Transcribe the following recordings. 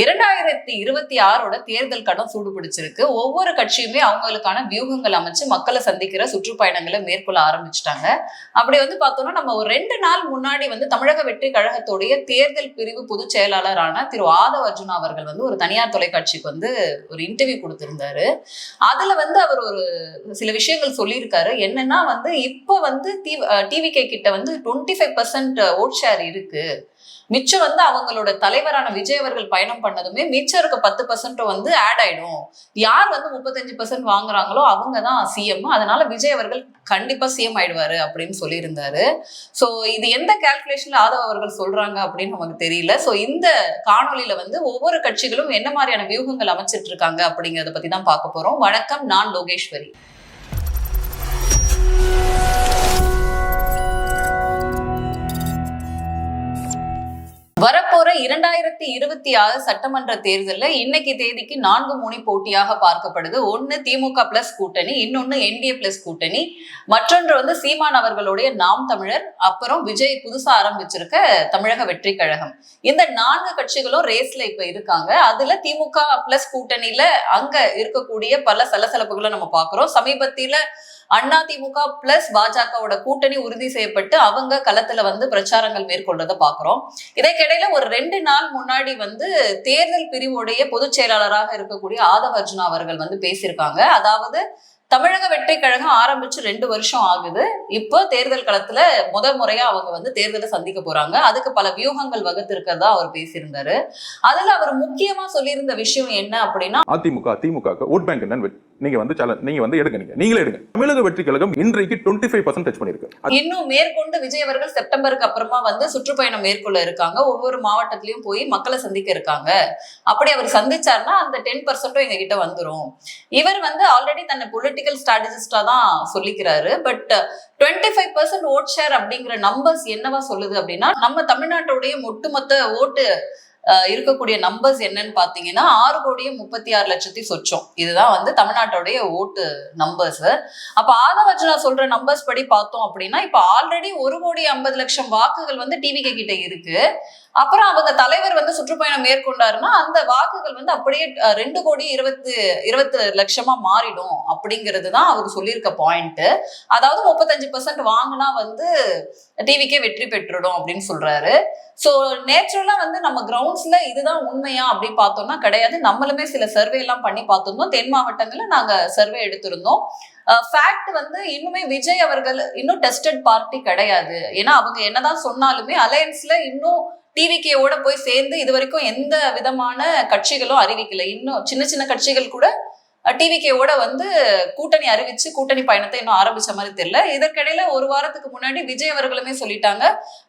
இரண்டாயிரத்தி இருபத்தி ஆறோட தேர்தல் கடம் சூடு பிடிச்சிருக்கு ஒவ்வொரு கட்சியுமே அவங்களுக்கான வியூகங்கள் அமைச்சு மக்களை சந்திக்கிற சுற்றுப்பயணங்களை மேற்கொள்ள ஆரம்பிச்சிட்டாங்க. அப்படி வந்து பார்த்தோம்னா நம்ம ஒரு ரெண்டு நாள் முன்னாடி வந்து தமிழக வெற்றி கழகத்துடைய தேர்தல் பிரிவு பொதுச் செயலாளரான திரு ஆதவ அர்ஜுனா அவர்கள் வந்து ஒரு தனியார் தொலைக்காட்சிக்கு வந்து ஒரு இன்டர்வியூ கொடுத்திருந்தாரு. அதுல வந்து அவர் ஒரு சில விஷயங்கள் சொல்லியிருக்காரு. என்னன்னா வந்து இப்போ வந்து டிவிகே கிட்ட வந்து twenty five percent vote share இருக்கு. மிச்சம் வந்து அவங்களோட தலைவரான விஜய் அவர்கள் பயணம் பண்ணதுமே மிச்சம் இருக்க பத்து பர்சன்ட் வந்து ஆட் ஆயிடும். யார் வந்து முப்பத்தஞ்சு பர்சன்ட் வாங்குறாங்களோ அவங்க தான் சிஎம் அதனால விஜய் அவர்கள் கண்டிப்பா சிஎம் ஆயிடுவாரு அப்படின்னு சொல்லியிருந்தாரு. ஸோ இது எந்த கால்குலேஷன்ல ஆதவ் அவர்கள் சொல்றாங்க அப்படின்னு நமக்கு தெரியல. ஸோ இந்த காணொலியில வந்து ஒவ்வொரு கட்சிகளும் என்ன மாதிரியான வியூகங்கள் அமைச்சிட்டு இருக்காங்க அப்படிங்கறத பத்தி தான் பார்க்க போறோம். வணக்கம் நான் லோகேஸ்வரி. வரப்போற இரண்டாயிரத்தி இருபத்தி ஆறு சட்டமன்ற தேர்தலில் இன்னைக்கு தேதிக்கு நான்கு முனை போட்டியாக பார்க்கப்படுது. ஒன்னு திமுக பிளஸ் கூட்டணி இன்னொன்னு என்டிஏ பிளஸ் கூட்டணி. மற்றொன்று வந்து சீமான் அவர்களுடைய நாம் தமிழர் அப்புறம் விஜய் புதுசா ஆரம்பிச்சிருக்க தமிழக வெற்றி கழகம். இந்த நான்கு கட்சிகளும் ரேஸ்ல இப்ப இருக்காங்க. அதுல திமுக பிளஸ் கூட்டணியில அங்க இருக்கக்கூடிய பல சலசலப்புகளை நம்ம பாக்குறோம் சமீபத்தில அண்ணா திமுக பிளஸ் பாஜகவோட கூட்டணி உறுதி செய்யப்பட்டு அவங்க களத்துல வந்து பிரச்சாரங்கள் மேற்கொள்றதை பாக்குறோம் இதற்கிடையில ஒரு ரெண்டு நாள் முன்னாடி வந்து தேர்தல் பிரிவுடைய பொதுச் செயலாளராக இருக்கக்கூடிய ஆதவ அர்ஜுனா அவர்கள் வந்து பேசியிருக்காங்க. அதாவது தமிழக வெற்றி கழகம் ஆரம்பிச்சு ரெண்டு வருஷம் ஆகுது. இப்போ தேர்தல் களத்துல முதல் முறையா அவங்க வந்து தேர்தலை சந்திக்க போறாங்க. அதுக்கு பல வியூகங்கள் வகுத்து இருக்கிறதா அவர் பேசியிருந்தாரு. அதுல அவர் முக்கியமா சொல்லியிருந்த விஷயம் என்ன அப்படின்னா அதிமுக திமுக ஓட் பேங்க் நீங்க வந்து சேலஞ்ச் நீங்க வந்து எடுங்க நீங்க. நீங்களே எடுங்க. தமிழக வெற்றி கழகம் இன்றைக்கு டுவெண்ட்டி ஃபைவ் பர்சன்ட் டச் பண்ணிருக்கு இன்னும் மேற்கொண்டு விஜய் அவர்கள் செப்டம்பருக்கு அப்புறமா வந்து சுற்றுப்பயணம் மேற்கொள்ள இருக்காங்க. ஒவ்வொரு மாவட்டத்திலயும் போய் மக்களை சந்திக்க இருக்காங்க. அப்படி அவர் சந்திச்சார்னா அந்த டென் பர்சன்ட்டும் எங்க கிட்ட வந்துரும். இவர் வந்து ஆல்ரெடி தன்னை பொலிட்டிக்கல் ஸ்ட்ராட்டஜிஸ்டா தான் சொல்லிக்கிறாரு. But twenty five percent vote share அப்படிங்கிற நம்பர்ஸ் என்னவா சொல்லுது அப்படின்னா நம்ம தமிழ்நாட்டுடைய ஒட்டுமொத்த ஓட்டு இருக்கக்கூடிய நம்பர்ஸ் என்னன்னு பாத்தீங்கன்னா ஆறு கோடியே முப்பத்தி ஆறு லட்சத்தி சொச்சம். இதுதான் வந்து தமிழ்நாட்டோடைய ஓட்டு நம்பர்ஸ் அப்ப ஆதவர்ஜுனா சொல்ற நம்பர்ஸ் படி பார்த்தோம் அப்படின்னா இப்ப ஆல்ரெடி ஒரு கோடி ஐம்பது லட்சம் வாக்குகள் வந்து டிவிகே கிட்ட இருக்கு. அப்புறம் அவங்க தலைவர் வந்து சுற்றுப்பயணம் மேற்கொண்டாருன்னா அந்த வாக்குகள் வந்து அப்படியே ரெண்டு கோடி இருபத்து இருபத்து லட்சமா மாறிடும் அப்படிங்கிறது தான் அவர் சொல்லியிருக்க பாயிண்ட் அதாவது முப்பத்தஞ்சு பர்சன்ட் வாங்கினா வந்து டிவிக்கே வெற்றி பெற்றுடும் அப்படின்னு சொல்றாரு. ஸோ நேச்சுரலா வந்து நம்ம கிரவுண்ட்ஸ்ல இதுதான் உண்மையா அப்படி பார்த்தோம்னா கிடையாது. நம்மளுமே சில சர்வே எல்லாம் பண்ணி பார்த்துருந்தோம். தென் மாவட்டங்கள்ல நாங்க சர்வே எடுத்திருந்தோம். ஃபேக்ட் வந்து இன்னுமே விஜய் அவர்கள் இன்னும் டெஸ்டட் பார்ட்டி கிடையாது. ஏன்னா அவங்க என்னதான் சொன்னாலுமே அலையன்ஸ்ல இன்னும் டிவிகேவோட போய் சேர்ந்து இது வரைக்கும் எந்த விதமான கட்சிகளும் அறிவிக்கல. இன்னும் சின்ன சின்ன கட்சிகள் கூட டிவிகேவோட வந்து கூட்டணி அறிவிச்சு கூட்டணி பயணத்தை இன்னும் ஆரம்பிச்ச மாதிரி தெரியல. இதற்கிடையில ஒரு வாரத்துக்கு முன்னாடி விஜய் அவர்களுமே சொல்லிட்டாங்க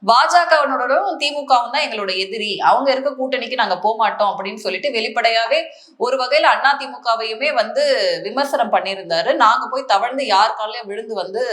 பாஜகவினோடும் திமுகவும் தான் எங்களோட எதிரி. அவங்க இருக்க கூட்டணிக்கு நாங்க போக மாட்டோம் அப்படின்னு சொல்லிட்டு வெளிப்படையாவே ஒரு வகையில அண்ணா திமுகவையுமே வந்து விமர்சனம் பண்ணியிருந்தாரு. நாங்க போய் தவழ்ந்து யார் காலையும் விழுந்து வந்து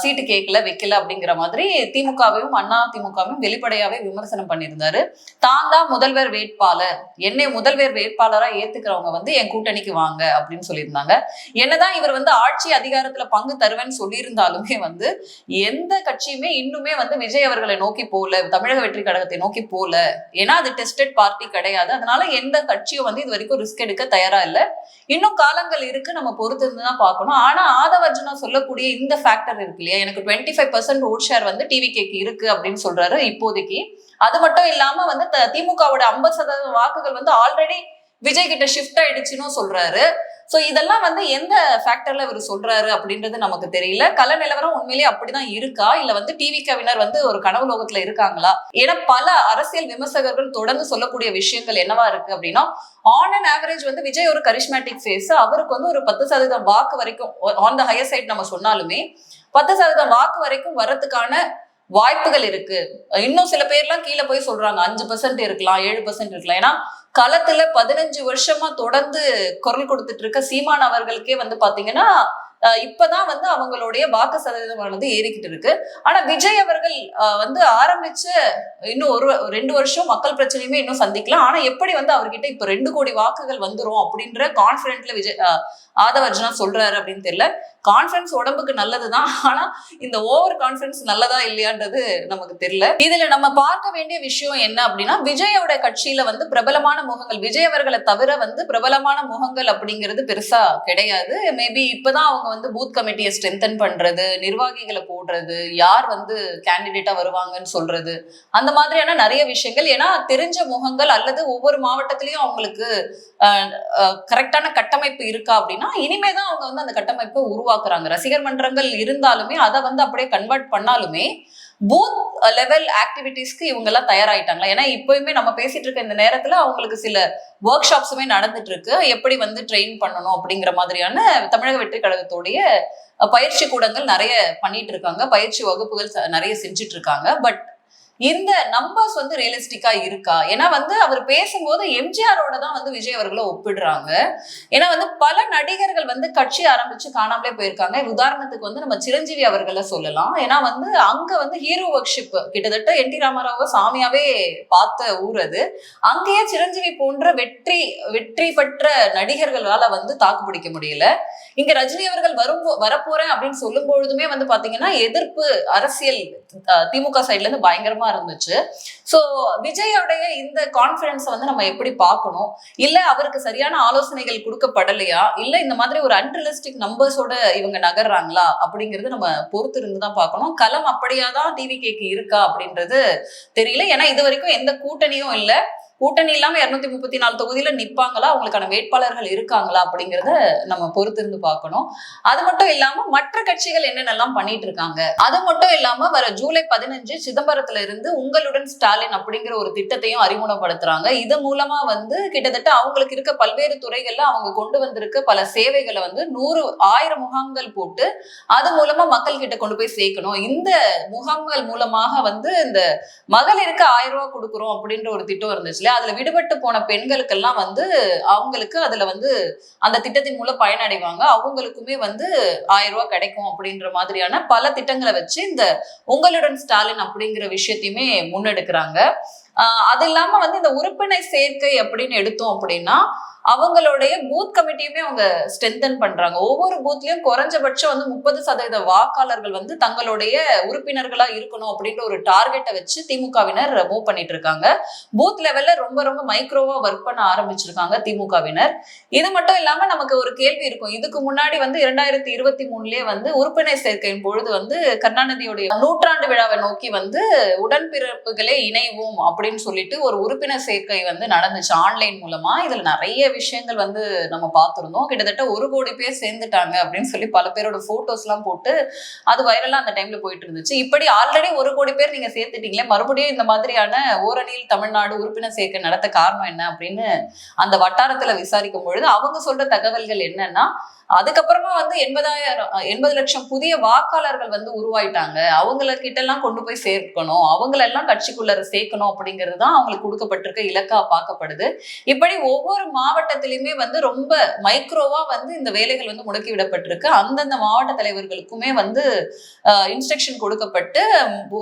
சீட்டு கேட்கல வைக்கல அப்படிங்கிற மாதிரி திமுகவையும் அண்ணா திமுகவையும் வெளிப்படையாவே விமர்சனம் பண்ணியிருந்தாரு. தான் தான் முதல்வர் வேட்பாளர். என்னை முதல்வர் வேட்பாளரா ஏத்துக்கிறவங்க வந்து என் கூட்டணிக்கு வாங்க அப்படின்னு சொல்லியிருந்தாங்க. என்னதான் இவர் வந்து ஆட்சி அதிகாரத்துல பங்கு தருவேன்னு சொல்லியிருந்தாலுமே வந்து எந்த கட்சியுமே இன்னுமே வந்து விஜய் அவர்களை நோக்கி போல தமிழக வெற்றி கழகத்தை நோக்கி போல ஏன்னா அது டெஸ்டட் பார்ட்டி கிடையாது. அதனால எந்த கட்சியும் வந்து இது வரைக்கும் ரிஸ்க் எடுக்க தயாரா இல்லை. இன்னும் காலங்கள் இருக்கு. நம்ம பொறுத்து இருந்து தான் பார்க்கணும். ஆனா ஆதவர்ஜனா சொல்லக்கூடிய இந்த ஃபேக்டர் இருக்கு இல்லையா? எனக்கு twenty five percent vote share வந்து டிவி கேக்கு இருக்கு அப்படின்னு சொல்றாரு இப்போதைக்கு. அது மட்டும் இல்லாம வந்து த- திமுகவோட ஐம்பது சதவீத வாக்குகள் வந்து ஆல்ரெடி விஜய் கிட்ட ஷிஃப்ட் ஆயிடுச்சுன்னு சொல்றாரு. ஸோ இதெல்லாம் வந்து எந்த ஃபேக்டர்ல இவர் சொல்றாரு அப்படின்றது நமக்கு தெரியல. கல நிலவரம் உண்மையிலேயே அப்படிதான் இருக்கா? இல்ல வந்து டிவி கவினர் வந்து ஒரு கனவு லோகத்துல இருக்காங்களா? ஏன்னா பல அரசியல் விமர்சகர்கள் தொடர்ந்து சொல்லக்கூடிய விஷயங்கள் என்னவா இருக்கு அப்படின்னா ஆன் அண்ட் ஆவரேஜ் வந்து விஜய் ஒரு கரிஷ்மேட்டிக் ஃபேஸ் அவருக்கு வந்து ஒரு பத்து சதவீதம் வாக்கு வரைக்கும் ஆன் த ஹையர் சைட் நம்ம சொன்னாலுமே பத்து சதவீதம் வாக்கு வரைக்கும் வரதுக்கான வாய்ப்புகள் இருக்கு. இன்னும் சில பேர்லாம் கீழே போய் சொல்றாங்க அஞ்சு பர்சன்ட் இருக்கலாம் ஏழு பர்சன்ட் இருக்கலாம். ஏன்னா களத்துல பதினஞ்சு வருஷமா தொடர்ந்து குரல் கொடுத்துட்டு இருக்க சீமான் அவர்களுக்கே வந்து பாத்தீங்கன்னா இப்பதான் வந்து அவங்களுடைய வாக்கு சதவீதமானது ஏறிக்கிட்டு இருக்கு. ஆனா விஜய் அவர்கள் வந்து ஆரம்பிச்ச இன்னும் ஒரு ரெண்டு வருஷம் மக்கள் பிரச்சனையுமே இன்னும் சந்திக்கலாம். ஆனா எப்படி வந்து அவர்கிட்ட இப்ப ரெண்டு கோடி வாக்குகள் வந்துரும் அப்படின்ற கான்பிடென்ட்ல விஜய் ஆதவர்ஜனா சொல்றாரு அப்படின்னு தெரியல. கான்ஃபிடன்ஸ் உடம்புக்கு நல்லதுதான். ஆனா இந்த ஓவர் கான்ஃபிடன்ஸ் நல்லதா இல்லையான்றது நமக்கு தெரியல. இதுல நம்ம பார்க்க வேண்டிய விஷயம் என்ன அப்படின்னா விஜயோட கட்சியில வந்து பிரபலமான முகங்கள் விஜய் அவர்களை தவிர வந்து பிரபலமான முகங்கள் அப்படிங்கிறது பெருசா கிடையாது. மேபி இப்பதான் அவங்க வந்து பூத் கமிட்டியை ஸ்ட்ரென்தன் பண்றது நிர்வாகிகளை போடுறது யார் வந்து கேண்டிடேட்டா வருவாங்கன்னு சொல்றது அந்த மாதிரியான நிறைய விஷயங்கள். ஏன்னா தெரிஞ்ச முகங்கள் அல்லது ஒவ்வொரு மாவட்டத்திலயும் அவங்களுக்கு கரெக்டான கட்டமைப்பு இருக்கா அப்படின்னா இனிமே தான் அவங்க வந்து அந்த கட்டமைப்பை உருவாக்குறாங்க. ரசிகர் மன்றங்கள் இருந்தாலுமே அதை வந்து அப்படியே கன்வெர்ட் பண்ணாலுமே பூத் லெவல் uh, ஆக்டிவிட்டீஸ்க்கு இவங்க எல்லாம் தயாராயிட்டாங்களா? ஏன்னா இப்பயுமே நம்ம பேசிட்டு இருக்க இந்த நேரத்துல அவங்களுக்கு சில ஒர்க் ஷாப்ஸுமே நடந்துட்டு இருக்கு எப்படி வந்து ட்ரெயின் பண்ணணும் அப்படிங்கிற மாதிரியான தமிழக வெற்றி கழகத்துடைய பயிற்சி கூடங்கள் நிறைய பண்ணிட்டு இருக்காங்க. பயிற்சி வகுப்புகள் ச- நிறைய செஞ்சுட்டு இருக்காங்க. பட் இந்த நம்பர்ஸ் வந்து ரியலிஸ்டிக்கா இருக்கா? ஏன்னா வந்து அவர் பேசும்போது எம்ஜிஆரோட தான் வந்து விஜய் அவர்களை ஒப்பிடுறாங்க. ஏன்னா வந்து பல நடிகர்கள் வந்து கட்சி ஆரம்பிச்சு காணாமலே போயிருக்காங்க. உதாரணத்துக்கு வந்து நம்ம சிரஞ்சீவி அவர்களை சொல்லலாம். ஏன்னா வந்து அங்க வந்து ஹீரோ ஒர்க்ஷிப் கிட்டத்தட்ட என் டி ராமராவை சாமியாவே பார்த்த ஊர் அது. அங்கேயே சிரஞ்சீவி போன்ற வெற்றி வெற்றி பெற்ற நடிகர்களால வந்து தாக்கு பிடிக்க முடியல. இங்க ரஜினி அவர்கள் வரும் வரப்போறேன் அப்படின்னு சொல்லும் பொழுதுமே வந்து பாத்தீங்கன்னா எதிர்ப்பு அரசியல் திமுக சைட்ல இருந்து பயங்கரமா இருந்துச்சு. சோ விஜயோடைய இந்த கான்பிடன்ஸ் வந்து நம்ம எப்படி பார்க்கணும்? இல்ல அவருக்கு சரியான ஆலோசனைகள் கொடுக்கப்படலையா? இல்ல இந்த மாதிரி ஒரு அன்ரியலிஸ்டிக் நம்பர்ஸோட இவங்க நகர்றாங்களா? அப்படிங்கறது நம்ம பொறுத்து இருந்து தான் பார்க்கணும். களம் அப்படியாதான் டிவி கேக்கு இருக்கா அப்படின்றது தெரியல. ஏன்னா இது வரைக்கும் எந்த கூட்டணியும் இல்லை. கூட்டணி இல்லாம இருநூத்தி முப்பத்தி நாலு தொகுதியில நிப்பாங்களா? அவங்களுக்கான வேட்பாளர்கள் இருக்காங்களா? அப்படிங்கறத நம்ம பொறுத்து இருந்து பார்க்கணும். அது மட்டும் இல்லாம மற்ற கட்சிகள் என்னென்னலாம் பண்ணிட்டு இருக்காங்க அது மட்டும் இல்லாம வர ஜூலை பதினஞ்சு சிதம்பரத்துல இருந்து உங்களுடன் ஸ்டாலின் அப்படிங்கிற ஒரு திட்டத்தையும் அறிமுகப்படுத்துறாங்க. இது மூலமா வந்து கிட்டத்தட்ட அவங்களுக்கு இருக்க பல்வேறு துறைகள்ல அவங்க கொண்டு வந்திருக்க பல சேவைகளை வந்து நூறு ஆயிரம் முகாம்கள் போட்டு அது மூலமா மக்கள் கிட்ட கொண்டு போய் சேர்க்கணும். இந்த முகாம்கள் மூலமாக வந்து இந்த மகளிருக்கு ஆயிரம் ரூபாய் கொடுக்குறோம் அப்படின்ற ஒரு திட்டம் இருந்துச்சு இல்லையா அதுல விடுபட்டு போன பெண்களுக்கெல்லாம் வந்து அவங்களுக்கு அதுல வந்து அந்த திட்டத்தின் மூலம் பயனடைவாங்க. அவங்களுக்குமே வந்து ஆயிரம் ரூபாய் கிடைக்கும் அப்படின்ற மாதிரியான பல திட்டங்களை வச்சு இந்த உங்களுடன் ஸ்டாலின் அப்படிங்கிற விஷயத்தையுமே முன்னெடுக்கிறாங்க. அது இல்லாம வந்து இந்த உறுப்பினர் சேர்க்கை அப்படின்னு எடுத்தோம் அப்படின்னா அவங்களுடைய பூத் கமிட்டியுமே அவங்க ஸ்ட்ரென்தன் பண்றாங்க. ஒவ்வொரு பூத்லயும் குறைஞ்சபட்சம் வந்து முப்பது சதவீத வாக்காளர்கள் வந்து தங்களுடைய உறுப்பினர்களா இருக்கணும் அப்படின்ற ஒரு டார்கெட்டை வச்சு திமுகவினர் மூவ் பண்ணிட்டு இருக்காங்க பூத் லெவல்ல ரொம்ப ரொம்ப மைக்ரோவா ஒர்க் பண்ண ஆரம்பிச்சிருக்காங்க திமுகவினர். இது மட்டும் இல்லாம நமக்கு ஒரு கேள்வி இருக்கும். இதுக்கு முன்னாடி வந்து இரண்டாயிரத்தி இருபத்தி மூணுலயே வந்து உறுப்பினர் சேர்க்கையின் பொழுது வந்து கருணாநிதியுடைய நூற்றாண்டு விழாவை நோக்கி வந்து உடன்பிறப்புகளே இணைவோம் அப்படின்னு சொல்லிட்டு ஒரு உறுப்பினர் சேர்க்கை வந்து நடந்துச்சு ஆன்லைன் மூலமா. இதுல நிறைய விஷயங்கள் வந்து நம்ம பார்த்துருந்தோம். கிட்டத்தட்ட ஒரு கோடி பேர் சேர்ந்துட்டாங்க அப்படின்னு சொல்லி பல பேரோட போட்டோஸ் எல்லாம் போட்டு அது வைரலாக அந்த டைம்ல போயிட்டு இருந்துச்சு. இப்படி ஆல்ரெடி ஒரு கோடி பேர் நீங்க சேர்த்துட்டீங்களே மறுபடியும் இந்த மாதிரியான ஓரணியில் தமிழ்நாடு உறுப்பினர் சேர்க்கை நடத்த காரணம் என்ன அப்படின்னு அந்த வட்டாரத்துல விசாரிக்கும் பொழுது அவங்க சொல்ற தகவல்கள் என்னன்னா அதுக்கப்புறமா வந்து எண்பதாயிரம் எண்பது லட்சம் புதிய வாக்காளர்கள் வந்து உருவாயிட்டாங்க. அவங்கள கிட்ட எல்லாம் கொண்டு போய் சேர்க்கணும். அவங்களெல்லாம் கட்சிக்குள்ள சேர்க்கணும் அப்படிங்கிறது தான் அவங்களுக்கு கொடுக்கப்பட்டிருக்க இலக்கா பார்க்கப்படுது. இப்படி ஒவ்வொரு மாவட்டத்திலுமே வந்து ரொம்ப மைக்ரோவா வந்து இந்த வேலைகள் வந்து முடக்கி விடப்பட்டிருக்கு. அந்தந்த மாவட்ட தலைவர்களுக்குமே வந்து இன்ஸ்ட்ரக்ஷன் கொடுக்கப்பட்டு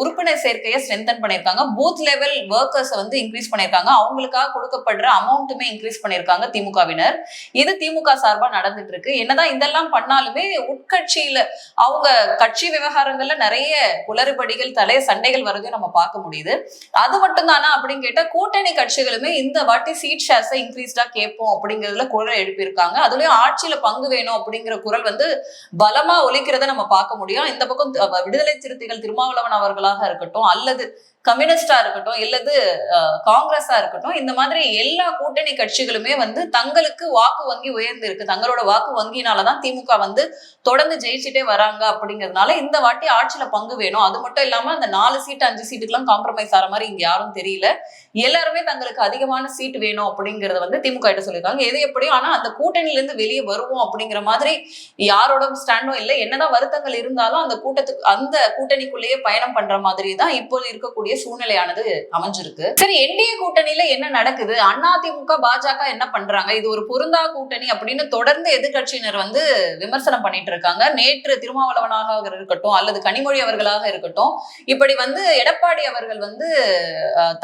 உறுப்பினர் சேர்க்கையை ஸ்ட்ரென்தன் பண்ணியிருக்காங்க. பூத் லெவல் ஒர்க்கர்ஸை வந்து இன்க்ரீஸ் பண்ணியிருக்காங்க. அவங்களுக்காக கொடுக்கப்படுற அமௌண்ட்டுமே இன்க்ரீஸ் பண்ணியிருக்காங்க திமுகவினர். இது திமுக சார்பாக நடந்துட்டு இருக்கு. என்னதான் இதெல்லாம் பண்ணாலுமே உட்கட்சியில அவங்க கட்சி விவகாரங்கள்ல நிறைய குளறுபடிகள் தலைய சண்டைகள் வரதையும் நம்ம பார்க்க முடியுது. அது மட்டும் தானா அப்படின்னு கேட்டா கூட்டணி கட்சிகளுமே இந்த வாட்டி சீட் ஷேர்ஸை இன்க்ரீஸ்டா கேட்போம் அப்படிங்கிறதுல குரல் எழுப்பியிருக்காங்க. அதுலயும் ஆட்சியில பங்கு வேணும் அப்படிங்கிற குரல் வந்து பலமா ஒலிக்கிறத நம்ம பார்க்க முடியும். இந்த பக்கம் விடுதலை சிறுத்தைகள் திருமாவளவன் அவர்களாக இருக்கட்டும் அல்லது கம்யூனிஸ்டா இருக்கட்டும் இல்லது காங்கிரஸா இருக்கட்டும் இந்த மாதிரி எல்லா கூட்டணி கட்சிகளுமே வந்து தங்களுக்கு வாக்கு வங்கி உயர்ந்து இருக்கு தங்களோட வாக்கு வங்கினாலதான் திமுக வந்து தொடர்ந்து ஜெயிச்சுட்டே வராங்க அப்படிங்கிறதுனால இந்த வாட்டி ஆட்சியில பங்கு வேணும். அது மட்டும் இல்லாம அந்த நாலு சீட்டு அஞ்சு சீட்டுக்கெல்லாம் காம்ப்ரமைஸ் ஆற மாதிரி இங்க யாரும் தெரியல. எல்லாருமே தங்களுக்கு அதிகமான சீட் வேணும் அப்படிங்கறத வந்து திமுக கிட்ட சொல்லியிருக்காங்க. எது எப்படியும் ஆனா அந்த கூட்டணியில இருந்து வெளியே வருவோம் அப்படிங்கிற மாதிரி யாரோட ஸ்டாண்டும் இல்லை. என்னதான் வருத்தங்கள் இருந்தாலும் அந்த கூட்டத்துக்கு அந்த கூட்டணிக்குள்ளேயே பயணம் பண்ற மாதிரி தான் இப்போது இருக்கக்கூடிய சூழ்நிலையானது அமைஞ்சிருக்கு. சரி என்டிஏ கூட்டணியில என்ன நடக்குது? அதிமுக பாஜக என்ன பண்றாங்க? இது ஒரு பொருந்தா கூட்டணி அப்படின்னு தொடர்ந்து எதிர்க்கட்சியினர் வந்து விமர்சனம் பண்ணிட்டு இருக்காங்க. நேற்று திருமாவளவனாக இருக்கட்டும் அல்லது கனிமொழி அவர்களாக இருக்கட்டும் இப்படி வந்து எடப்பாடி அவர்கள் வந்து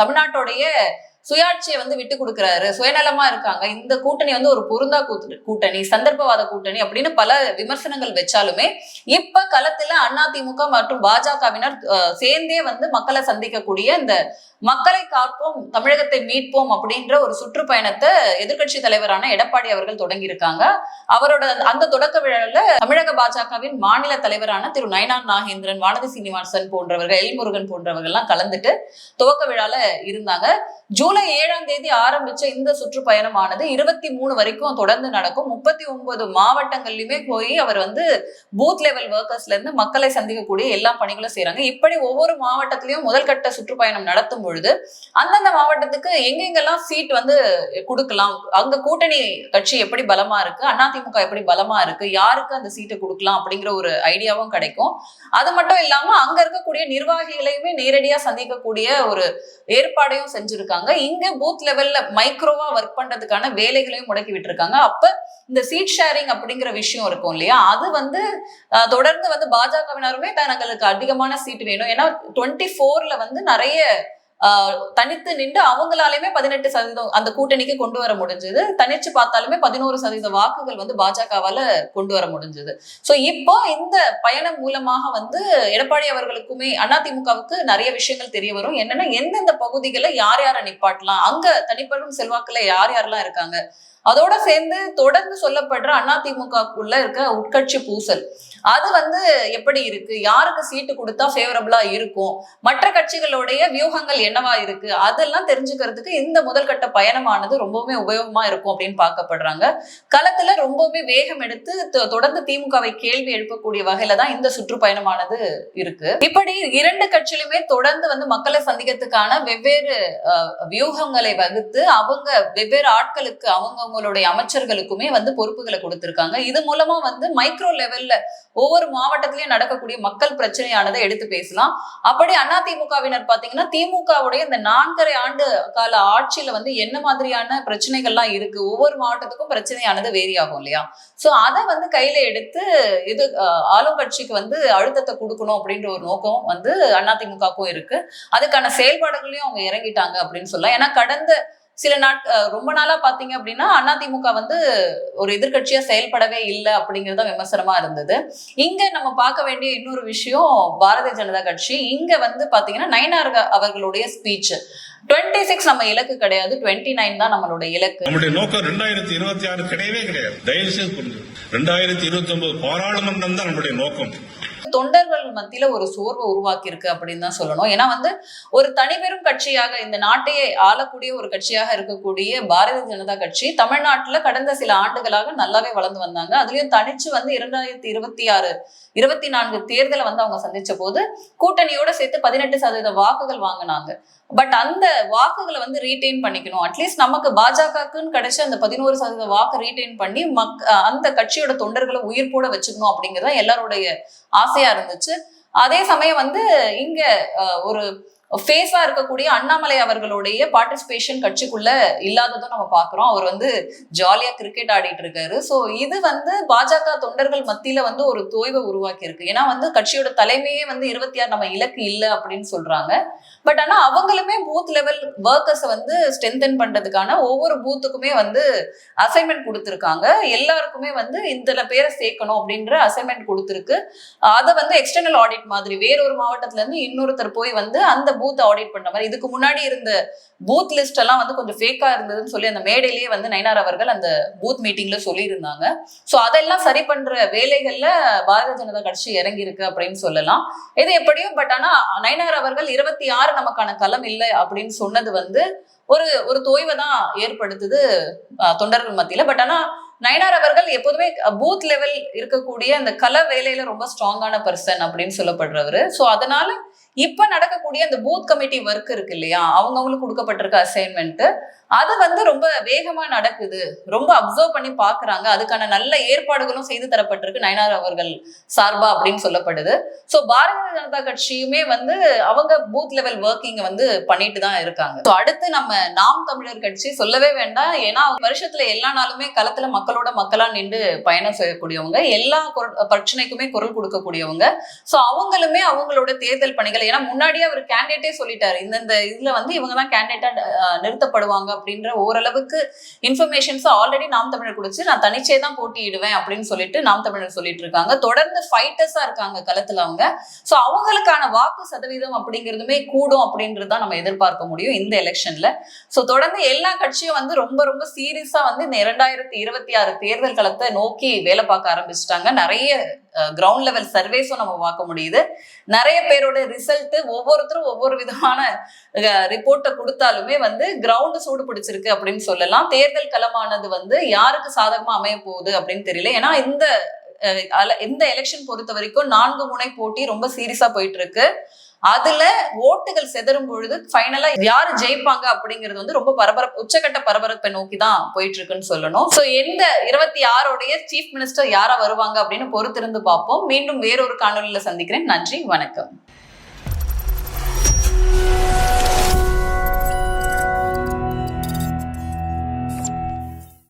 தமிழ்நாட்டோடைய yeah. சுயாட்சியை வந்து விட்டு கொடுக்குறாரு. சுயநலமா இருக்காங்க. இந்த கூட்டணி வந்து ஒரு பொருந்தா கூட்டணி சந்தர்ப்பவாத கூட்டணி அப்படின்னு பல விமர்சனங்கள் வச்சாலுமே இப்ப களத்துல அதிமுக மற்றும் பாஜகவினர் சேர்ந்தே வந்து மக்களை சந்திக்கக்கூடிய இந்த மக்களை காப்போம் தமிழகத்தை மீட்போம் அப்படின்ற ஒரு சுற்றுப்பயணத்தை எதிர்க்கட்சி தலைவரான எடப்பாடி அவர்கள் தொடங்கியிருக்காங்க. அவரோட அந்த- அந்த தொடக்க விழாவில் தமிழக பாஜகவின் மாநில தலைவரான திரு நயனார் நாகேந்திரன் வானதி சீனிவாசன் போன்றவர்கள் எல்முருகன் போன்றவர்கள் எல்லாம் கலந்துட்டு துவக்க விழால இருந்தாங்க. ஜூன் ஜூலை ஏழாம் தேதி ஆரம்பிச்ச இந்த சுற்றுப்பயணமானது இருபத்தி மூணு வரைக்கும் தொடர்ந்து நடக்கும். முப்பத்தி ஒன்பது மாவட்டங்கள்லயுமே போய் அவர் வந்து பூத் லெவல் ஒர்க்கர்ஸ்ல இருந்து மக்களை சந்திக்கக்கூடிய எல்லா பணிகளும் செய்றாங்க. இப்படி ஒவ்வொரு மாவட்டத்திலயும் முதல்கட்ட சுற்றுப்பயணம் நடத்தும் பொழுது அந்தந்த மாவட்டத்துக்கு எங்கெங்கெல்லாம் சீட் வந்து கொடுக்கலாம்? அங்க கூட்டணி கட்சி எப்படி பலமா இருக்கு? அதிமுக எப்படி பலமா இருக்கு? யாருக்கு அந்த சீட்டை கொடுக்கலாம் அப்படிங்கிற ஒரு ஐடியாவும் கிடைக்கும். அது மட்டும் இல்லாம அங்க இருக்கக்கூடிய நிர்வாகிகளையுமே நேரடியா சந்திக்கக்கூடிய ஒரு ஏற்பாடையும் செஞ்சிருக்காங்க. இங்க பூத் லெவல்ல மைக்ரோவா ஒர்க் பண்றதுக்கான வேலைகளையும் முடக்கி விட்டுருக்காங்க. அப்ப இந்த சீட் ஷேரிங் அப்படிங்கிற விஷயம் இருக்கும் இல்லையா? அது வந்து தொடர்ந்து வந்து பாஜகவினருமே தங்களுக்கு அதிகமான சீட் வேணும். ஏன்னா டுவெண்ட்டி ஃபோர்ல வந்து நிறைய தனித்து நின்று அவங்களாலையுமே பதினெட்டு சதவீதம் அந்த கூட்டணிக்கு கொண்டு வர முடிஞ்சது. தனிச்சு பார்த்தாலுமே பதினோரு சதவீத வாக்குகள் வந்து பாஜகவால கொண்டு வர முடிஞ்சது. சோ இப்போ இந்த பயணம் மூலமாக வந்து எடப்பாடி அவர்களுக்குமே அதிமுகவுக்கு நிறைய விஷயங்கள் தெரிய வரும். என்னன்னா எந்தெந்த பகுதிகளை யார் யாரை நிப்பாட்டலாம்? அங்க தனிப்பெரும் செல்வாக்குல யார் யாரெல்லாம் இருக்காங்க? அதோட சேர்ந்து தொடர்ந்து சொல்லப்படுற அதிமுகக்குள்ள இருக்க உட்கட்சி பூசல். அது வந்து எப்படி இருக்கு? யாருக்கு சீட்டு கொடுத்தா ஃபேவரபிளா இருக்கும்? மற்ற கட்சிகளுடைய வியூகங்கள் என்னவா இருக்கு? அதெல்லாம் தெரிஞ்சுக்கிறதுக்கு இந்த முதல் கட்ட பயணமானது ரொம்பவுமே உபயோகமா இருக்கும் அப்படின்னு பார்க்கப்படுறாங்க. களத்துல ரொம்பவுமே வேகம் எடுத்து தொடர்ந்து திமுகவை கேள்வி எழுப்பக்கூடிய வகையில தான் இந்த சுற்றுப்பயணமானது இருக்கு. இப்படி இரண்டு கட்சியிலுமே தொடர்ந்து வந்து மக்களை சந்திக்கிறதுக்கான வெவ்வேறு வியூகங்களை வகுத்து அவங்க வெவ்வேறு ஆட்களுக்கு அவங்களுடைய அமைச்சர்களுக்குமே வந்து பொறுப்புகளை கொடுத்திருக்காங்க. இது மூலமா வந்து மைக்ரோ லெவல்ல ஒவ்வொரு மாவட்டத்திலயும் நடக்கக்கூடிய மக்கள் பிரச்சனையானதை எடுத்து பேசலாம். அப்படி அதிமுகவினர் பாத்தீங்கன்னா திமுகவுடைய இந்த நான்கரை ஆண்டு கால ஆட்சியில வந்து என்ன மாதிரியான பிரச்சனைகள்லாம் இருக்கு? ஒவ்வொரு மாவட்டத்துக்கும் பிரச்சனையானது வேரி ஆகும் இல்லையா? சோ அதை வந்து கையில எடுத்து இது ஆளும் கட்சிக்கு வந்து அழுத்தத்தை கொடுக்கணும் அப்படின்ற ஒரு நோக்கம் வந்து அதிமுகவுக்கும் இருக்கு. அதுக்கான செயல்பாடுகளையும் அவங்க இறங்கிட்டாங்க அப்படின்னு சொல்லலாம். ஏன்னா கடந்த சில நாட் ரொம்ப நாளா பாத்தீங்க அப்படின்னா அதிமுக வந்து ஒரு எதிர்க்கட்சியா செயல்படவே இல்லை அப்படிங்கறது தான் விமர்சனமா இருந்தது. இங்க நம்ம பார்க்க வேண்டிய இன்னொரு விஷயம் பாரதிய ஜனதா கட்சி. இங்க வந்து பாத்தீங்கன்னா நயனார் அவர்களுடைய ஸ்பீச் 26 சிக்ஸ் நம்ம இலக்கு கிடையாது. 29 நைன் தான் நம்மளுடைய இலக்கு. நம்முடைய நோக்கம் ரெண்டாயிரத்தி இருபத்தி ஆறு கிடையவே கிடையாது. தயவு செய்து ரெண்டாயிரத்தி இருபத்தி ஒன்பது பாராளுமன்றம் தான் நம்முடைய நோக்கம். தொண்டர்கள் மத்தியில ஒரு சோர்வை உருவாக்கியிருக்கு அப்படின்னு தான் சொல்லணும். ஏன்னா வந்து ஒரு தனிபெரும் கட்சியாக இந்த நாட்டையே ஆளக்கூடிய ஒரு கட்சியாக இருக்கக்கூடிய பாரதிய ஜனதா கட்சி தமிழ்நாட்டுல கடந்த சில ஆண்டுகளாக நல்லாவே வளர்ந்து வந்தாங்க. அதுலயும் தனிச்சு வந்து இரண்டாயிரத்தி இருபத்தி ஆறு இருபத்தி நான்கு தேர்தலை வந்து அவங்க சந்திச்ச போது கூட்டணியோட சேர்த்து பதினெட்டு சதவீத வாக்குகள் வாங்கினாங்க. பட் அந்த வாக்குகளை வந்து ரீட்டைன் பண்ணிக்கணும். அட்லீஸ்ட் நமக்கு பாஜகக்குன்னு கிடைச்ச அந்த பதினோரு சதவீத வாக்கு ரீட்டைன் பண்ணி மக் அந்த கட்சியோட தொண்டர்களை உயிர்ப்போட வச்சுக்கணும் அப்படிங்கிறத எல்லாருடைய ஆசையா இருந்துச்சு. அதே சமயம் வந்து இங்க ஒரு ஃபேஸா இருக்கக்கூடிய அண்ணாமலை அவர்களுடைய பார்ட்டிசிபேஷன் கட்சிக்குள்ள இல்லாததும் நம்ம பாக்குறோம் அவர் வந்து ஜாலியா கிரிக்கெட் ஆடிட்டு இருக்காரு. சோ இது வந்து பாஜக தொண்டர்கள் மத்தியில வந்து ஒரு தோய்வை உருவாக்கி இருக்கு ஏன்னா வந்து கட்சியோட தலைமையே வந்து இருபத்தி ஆறு நம்ம இலக்கு இல்லை அப்படின்னு சொல்றாங்க. பட் ஆனா அவங்களுமே பூத் லெவல் ஒர்க்கர்ஸை வந்து ஸ்ட்ரென்தன் பண்றதுக்கான ஒவ்வொரு பூத்துக்குமே வந்து அசைன்மெண்ட் கொடுத்துருக்காங்க. எல்லாருக்குமே வந்து இந்த பேரை சேர்க்கணும் அப்படின்ற அசைன்மெண்ட் கொடுத்துருக்கு. அதை வந்து எக்ஸ்டர்னல் ஆடிட் மாதிரி வேறொரு மாவட்டத்துல இருந்து இன்னொருத்தர் போய் வந்து அந்த பூத் ஆடிட் பண்ற மாதிரி. இதுக்கு முன்னாடி இருந்த பூத் லிஸ்ட் எல்லாம் வந்து கொஞ்சம் ஃபேக்கா இருந்ததுன்னு சொல்லி அந்த மேடையிலேயே வந்து நயனார் அவர்கள் அந்த பூத் மீட்டிங்ல சொல்லியிருந்தாங்க. ஸோ அதெல்லாம் சரி பண்ற வேலைகள்ல பாரதிய ஜனதா கட்சி இறங்கி இருக்கு அப்படின்னு சொல்லலாம். இது எப்படியும் பட் ஆனா நயனார் அவர்கள் இருபத்தி ஆறு நமக்கான களம் இல்லை அப்படின்னு சொன்னது வந்து ஒரு ஒரு தோய்வை தான் ஏற்படுத்துது தொண்டர்கள் மத்தியில. பட் ஆனா நயனார் அவர்கள் எப்போதுமே பூத் லெவல் இருக்கக்கூடிய அந்த கல வேலையில ரொம்ப ஸ்ட்ராங்கான பர்சன் அப்படின்னு சொல்லப்படுறவர். ஸோ அதனால இப்ப நடக்கக்கூடிய அந்த பூத் கமிட்டி ஒர்க் இருக்கு இல்லையா? அவங்கவுங்களுக்கு கொடுக்கப்பட்டிருக்க அசைன்மெண்ட் அது வந்து ரொம்ப வேகமா நடக்குது. ரொம்ப அப்சர்வ் பண்ணி பாக்குறாங்க அதுக்கான நல்ல ஏற்பாடுகளும் செய்து தரப்பட்டிருக்கு நயனார் அவர்கள் சார்பா அப்படின்னு சொல்லப்படுது. சோ பாரதிய ஜனதா கட்சியுமே வந்து அவங்க பூத் லெவல் ஒர்க்கிங் வந்து பண்ணிட்டு தான் இருக்காங்க. ஸோ அடுத்து நம்ம நாம் தமிழர் கட்சி சொல்லவே வேண்டாம். ஏன்னா அவங்க வருஷத்துல எல்லா நாளுமே களத்துல மக்களோட மக்களா நின்று பயணம் செய்யக்கூடியவங்க எல்லா பிரச்சனைக்குமே குரல் கொடுக்கக்கூடியவங்க. சோ அவங்களுமே அவங்களோட தேர்தல் பணிகள். ஏன்னா முன்னாடியே அவர் கேண்டிடேட்டே சொல்லிட்டாரு. இந்தந்த இதுல வந்து இவங்க தான் கேண்டிடேட்டா நிறுத்தப்படுவாங்க அப்படின்ற ஓரளவுக்கு இன்ஃபர்மேஷன்ஸும் ஆல்ரெடி நாம் தமிழர் குடிச்சு நான் தனிச்சே தான் போட்டியிடுவேன் அப்படின்னு சொல்லிட்டு நாம் தமிழர் சொல்லிட்டு இருக்காங்க. தொடர்ந்து ஃபைட்டர்ஸா இருக்காங்க களத்துல அவங்க. சோ அவங்களுக்கான வாக்கு சதவீதம் அப்படிங்கிறதுமே கூடும் அப்படின்றது தான் நம்ம எதிர்பார்க்க முடியும் இந்த எலெக்ஷன்ல சோ தொடர்ந்து எல்லா கட்சியும் வந்து ரொம்ப ரொம்ப சீரியஸா வந்து இந்த இரண்டாயிரத்தி இருபத்தி ஆறு தேர்தல் களத்தை நோக்கி வேலை பார்க்க ஆரம்பிச்சிட்டாங்க. நிறைய கிரவுண்ட் லெவல் சர்வேஸும் நம்ம பார்க்க முடியுது. நிறைய பேரோட ரிசல்ட் ஒவ்வொருத்தரும் ஒவ்வொரு விதமான ரிப்போர்ட்டை கொடுத்தாலுமே வந்து கிரவுண்ட் சூடு பிடிச்சிருக்கு அப்படின்னு சொல்லலாம். தேர்தல் களமானது வந்து யாருக்கு சாதகமா அமைய போகுது அப்படின்னு தெரியல. ஏன்னா இந்த இந்த எலெக்ஷன் பொறுத்த வரைக்கும் நான்கு முனை போட்டி ரொம்ப சீரியஸா போயிட்டு இருக்கு. அதுல ஓட்டுகள் செதறும் பொழுது ஃபைனலா யாரு ஜெயிப்பாங்க அப்படிங்கிறது வந்து ரொம்ப பரபரப்பு உச்சக்கட்ட பரபரப்பை நோக்கி தான் போயிட்டு இருக்குன்னு சொல்லணும். ஸோ எந்த இருபத்தி ஆறோடைய சீஃப் மினிஸ்டர் யாரா வருவாங்க அப்படின்னு பொறுத்திருந்து பார்ப்போம். மீண்டும் வேறொரு காணொலியில சந்திக்கிறேன். நன்றி வணக்கம்.